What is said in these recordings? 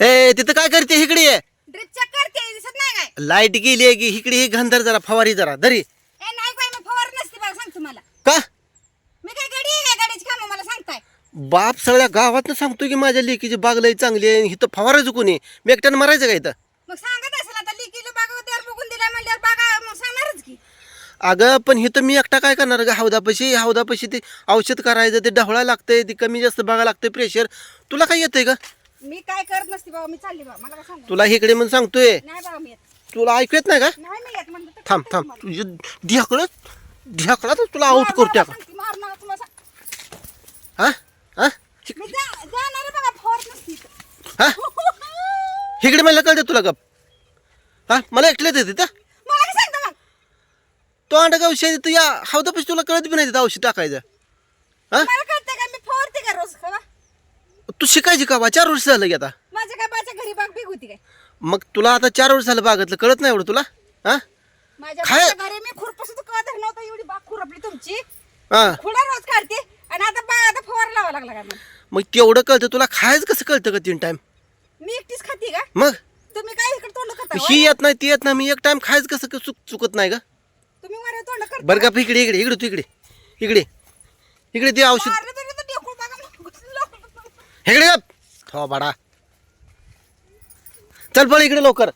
हे तिथं काय करते? इकडे ये. ड्रिप चेक करते दिसत नाही काय? लाइट गेली आहे की इकडे ही घंधर जरा फवारी जरा धरी. ए नाही काय मी फवार नसते बघा सांग तुम्हाला का? मी काय गाडी आहे काय गाडीची कामं मला सांगताय. बाप सगळ्या गावात सांगतो की माझ्या लेकीची बाग लई चांगली आहे इथं फवारायचं कोणी? मी एकट्यानं मारायचं का इथं? मग सांगत असेल आता लिकीला बागावर बघून दिला म्हणल्यावर बागा मग सांगणारच की. अगं पण इथं मी एकटा काय करणार ग? हौदापाशी हौदापाशी ते औषध करायचं ते ढवळा लागतंय ते कमी जास्त बघा लागतंय प्रेशर तुला काय येतंय का मी काय करत नसते बाबा मी चालली बाबा मला काय सांगू तुला इकडे म्हणून सांगतोय. नाही बाबा मी येत. तुला ऐकू येत नाही का? नाही मी येत म्हणलं तर थांब थांब. तुझ्या ढ्याकळत ढ्याकळा तुला आउट करतोय का सांग- हा? हा? मी जा- जाणार आहे बघा फवार नसती हा? इकडे मला कळते तुला गप. हा? मला एकल्याच येते तर मला काय सांगता मग. तो अंडा का विषय तू या हौदापाशी तुला कळत बी नाही तिथं औषध टाकायचं. हा? मला कळतंय का? मी फवारते का रोज खवा तू शिकायची का बा? चार वर्ष झालं की आता. माझ्या काय बाच्या घरी बाग बिग होती काय? मग तुला आता चार वर्ष झालं बागातलं कळत नाही एवढं तुला? हा? माझ्या काय? बाच्या घरी मी खुरपसून कळत नव्हतं एवढी बाग खुरपली तुमची. हा. खुडा रोज काढते आणि आता बाग आता फवार लावा लागला का मग? मग तेवढं कळतं तुला खायचं कसं कळतं का तीन टाइम मी एकटीच खाते का? मग? तुम्ही काय इकडे तोंड करता ही येत नाही ती येत नाही मी एक टाइम खायचं कसं चुक चुकत नाही का? तुम्ही मला तोंड करता बरं का इकडे इकडे इकडे तू इकडे. इकडे. इकडे ते औषध. मारलं तरी तर ढेकूळ बघा मग घुसलं. इकडे हो बाडा चल पण इकडे लवकर.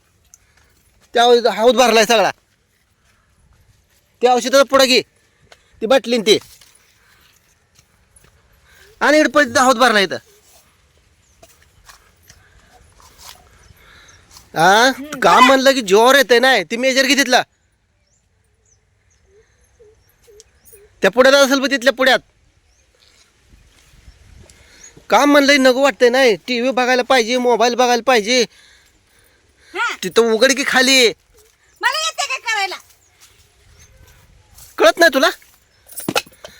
त्या हौद भरलाय सगळा. त्या औषधाचा पुढं घे. ती बटली ती. आणि इकडे पण हौद भरला इथं. हा काम म्हणलं की जोर येते नाही ती मेजर घे तिथला. त्या पुढ्यात असेल पण तिथल्या पुढ्यात. काम म्हणलंय नको वाटतंय नाही. टी व्ही बघायला पाहिजे मोबाईल बघायला पाहिजे. हा. तिथं उघड की खाली. मला येते करायला? कळत नाही तुला?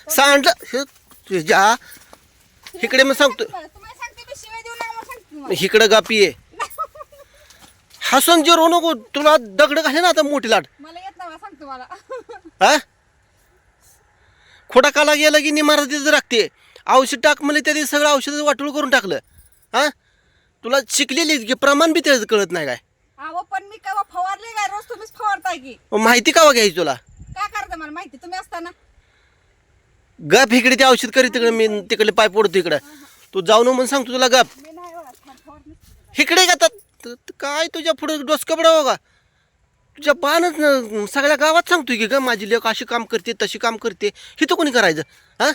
सांडलं हे तुझ्या इकडे मग सांगतो. तुम्हाला तुम्हाला सांगते मी शिवाय देऊ नका मला सांगते तुम्हाला. इकडं गापी आहे. हसून जे रो नको. तुला दगड घाले ना आता मोठी लाट. मला येत नाही मला सांगतो मला हा? खोटा काला गेला की निमारतीच राखते. औषध टाक म्हणले त्या दिवशी सगळं औषध वाटोळ करून टाकलं. हा? तुला शिकलेली की प्रमाण बी त्याचं कळत नाही काय? अहो पण मी केव्हा फवारले काय? रोज तुम्हीच फवारताय की. मग माहिती का घ्यायची तुला? काय करता मला माहिती? तुम्ही असताना. गप इकडे ते औषध करीत तिकडे मी तिकडे पाय पडतो इकडं. तू जाऊन म्हणून सांगतो तुला गप. मी नाही बघा फार फवारणी इकडे का तर- तर काय तुझ्या पुढे डोसकं पडावं का तुझ्या पानच न- सगळ्या गावात सांगतोय की ग माझी लेख अशी काम करते तशी काम करते. हिथं कोणी करायचं? हा?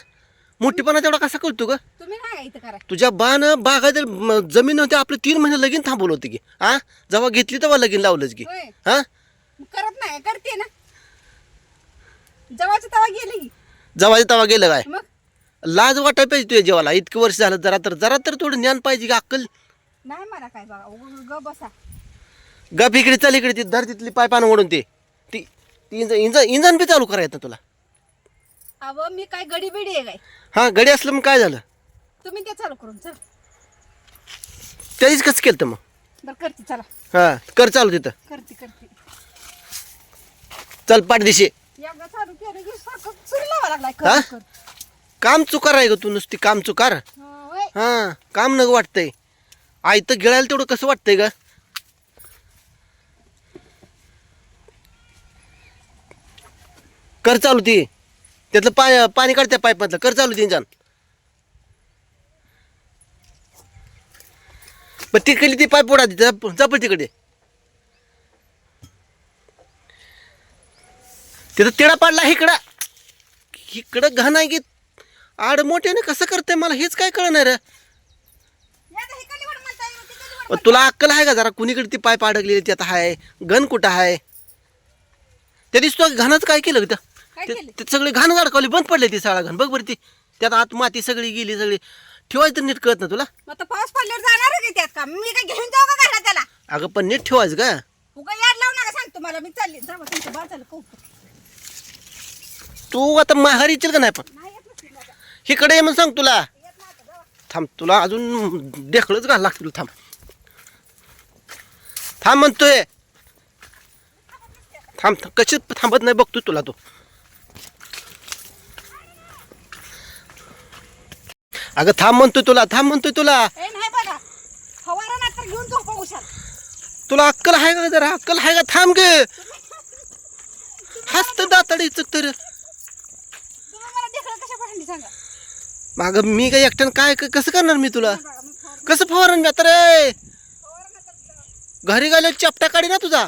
मोठीपणा तेवढा कसा करतो ग? तुम्ही नाही का इथं करा. तुझ्या बाण बागायत जमीन होते आपलं तीन महिने लगीन थांबवलं होतं की. हा जेव्हा घेतली तेव्हा लगीन लावलंच की. होय. हा मग करत नाही करते ना. जवळच्या तवा गेली. तेव्हा गेलं काय? मग? लाज वाटायला पाहिजे तुझ्या जेवाला. इतकं वर्ष झालं जरा तर जरा तर थोडं ज्ञान पाहिजे की अक्कल. नाही मला काय बघा ग बसा. गप इकडे चाल इकडे ती धर तिथली पायपानं ओढून ते. ती ती इंजन इंजन बी चालू करायचं तुला. अहो मी काय गडी बिडी आहे काय? हा गडी असलं मग काय झालं? तुम्ही ते चालू करून चल. त्याच कसं केलं मग? बरं करते चला. हा कर चालू तिथं. करते करते. चल पाठदिशी. एकदा चालू केलं की सारखं चुरी लावा लागलाय. हा? कर कर. काम चुकार आहे ग तू नुसती काम चुकार. हा, होय. हा काम नग वाटतंय. आई तर गिळायला तेवढं कसं वाटतंय ग? कर चालू ती. त्यातलं पा पाणी काढते पाईपमधलं. कर चालू ती इंजन पण तिकडली ती पाईप उडा जपल तिकडे. तिथं तिडा पाडला इकडं. इकडं घाण आहे की आड मोठ्याने कसं करते मला हेच काय कळणार हे तुला अक्कल आहे का जरा? कुणीकडे ती पाईप अडकलेली त्यात आहे घन कुठं आहे त्या दिवशी तू घाणच काय केलं काय ते सगळे घाण अडकवली बंद पडले ती सगळा घाण. बघ बरं ती. त्यात आत माती सगळी गेली सगळी. ठेवायचं तर नीट कळत ना तुला. मग पाऊस पडल्यावर जाणार आहे का त्यात का? मी काय घेऊन जाऊ का घरात त्याला? अगं पण नीट ठेवायचं का? उगा याड लावू नका सांग तुम्हाला मी चालली. जा बा, तुमचं बाळ चाललं कौतुक तू आता माघारी इचल का नाही पण? नाही येत नसतील माझ्या. इकडे ये म्हणून सांग तुला. येत नाही आता, जावा. थांब तुला अजून देखळच घाल लागतील थांब. थांब म्हणतोय. थांब थांब. कशी थांबत नाही बघतो तुला तो. अगं थांब म्हणतोय तुला थांब म्हणतोय तुला. ए नाही बघा. फवारा ना तर घेऊन झोपा उशाल तुला अक्कल आहे का जरा? अक्कल आहे का? थांब गे. हसत दाताड इचक तर. तुम्ही मला देखलं कशा पाहिजे सांगा? माग मी काय एकट्यानं काय क- कसं करणार मी तुला? बघा मी फवारणी कसं फवारण मी आता रे? घरी गेल्या चपटा काढी ना तुझा.